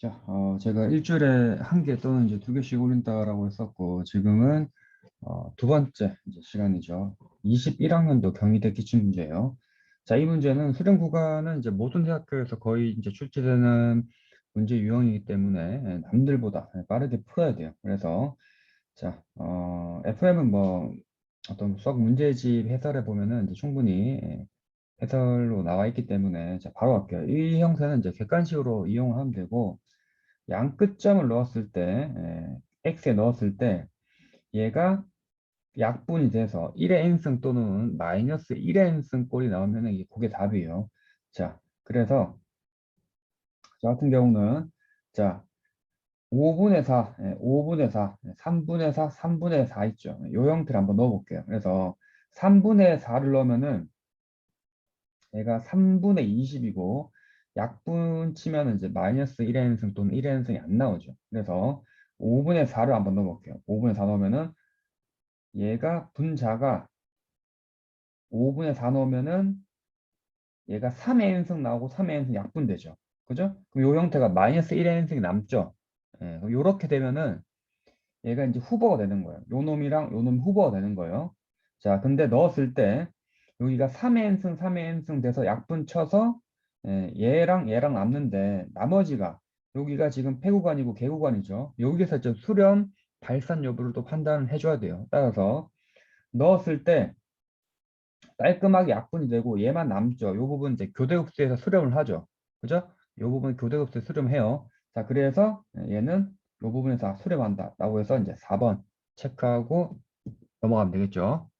자, 어, 제가 일주일에 한 개 또는 이제 두 개씩 올린다라고 했었고, 지금은 어, 두 번째 시간이죠. 21학년도 경희대 기출 문제예요. 자, 이 문제는 수련 구간은 이제 모든 대학교에서 거의 이제 출제되는 문제 유형이기 때문에 남들보다 빠르게 풀어야 돼요. 그래서 자, 어, FM은 뭐 어떤 수학 문제집 해설에 보면은 이제 충분히 해설로 나와 있기 때문에 자, 바로 갈게요. 이 형태는 이제 객관식으로 이용을 하면 되고 양 끝점을 넣었을 때 에, x에 넣었을 때 얘가 약분이 돼서 1의 n승 또는 마이너스 1의 n승 꼴이 나오면 이게 그게 답이에요. 자, 그래서 저 같은 경우는 자 5분의 4, 예, 5분의 4, 3분의 4, 3분의 4 있죠. 이 형태를 한번 넣어볼게요. 그래서 3분의 4를 넣으면은 얘가 3분의 20이고 약분 치면 이제 마이너스 1의 n승 또는 1의 n승이 안 나오죠. 그래서 5분의 4를 한번 넣어볼게요. 5분의 4 넣으면은 얘가 분자가 5분의 4 넣으면은 얘가 3의 n승 나오고 3의 n승 약분되죠. 그죠? 그럼 이 형태가 마이너스 1의 n승이 남죠. 예, 이렇게 되면은 얘가 이제 후보가 되는 거예요. 요 놈이랑 요 놈 후보가 되는 거예요. 자, 근데 넣었을 때 여기가 3의 n승, 3의 n승 돼서 약분 쳐서 예, 얘랑 얘랑 남는데 나머지가 여기가 지금 폐구간이고 개구간이죠. 여기서 이제 수렴 발산 여부를 또 판단을 해줘야 돼요. 따라서 넣었을 때 깔끔하게 약분이 되고 얘만 남죠. 이 부분 이제 교대급수에서 수렴을 하죠. 그죠? 이 부분 교대급수에 수렴해요. 자, 그래서 얘는 이 부분에서 수렴한다. 라고 해서 이제 4번 체크하고 넘어가면 되겠죠.